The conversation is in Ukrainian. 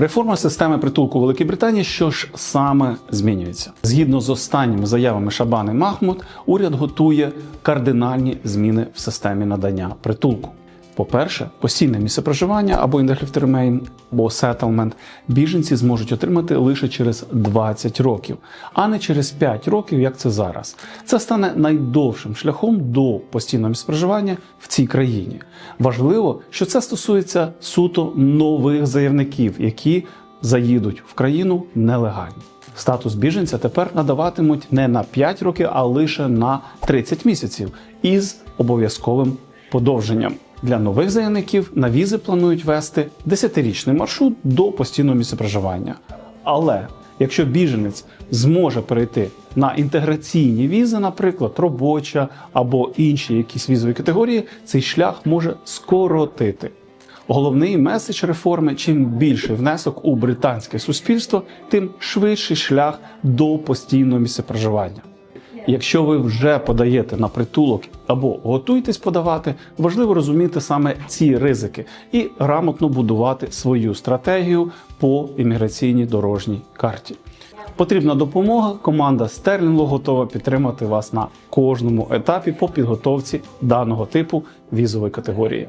Реформа системи притулку Великій Британії, що ж саме змінюється? Згідно з останніми заявами Шабани Махмуд, уряд готує кардинальні зміни в системі надання притулку. По-перше, постійне місце проживання або indefinite remain, або settlement біженці зможуть отримати лише через 20 років, а не через 5 років, як це зараз. Це стане найдовшим шляхом до постійного місця проживання в цій країні. Важливо, що це стосується суто нових заявників, які заїдуть в країну нелегально. Статус біженця тепер надаватимуть не на 5 років, а лише на 30 місяців із обов'язковим подовженням. Для нових заявників на візи планують вести 10-річний маршрут до постійного місця проживання. Але якщо біженець зможе перейти на інтеграційні візи, наприклад, робоча або інші якісь візові категорії, цей шлях може скоротити. Головний меседж реформи: чим більший внесок у британське суспільство, тим швидший шлях до постійного місця проживання. Якщо ви вже подаєте на притулок або готуєтесь подавати, важливо розуміти саме ці ризики і грамотно будувати свою стратегію по імміграційній дорожній карті. Потрібна допомога. Команда Стерлінгу готова підтримати вас на кожному етапі по підготовці даного типу візової категорії.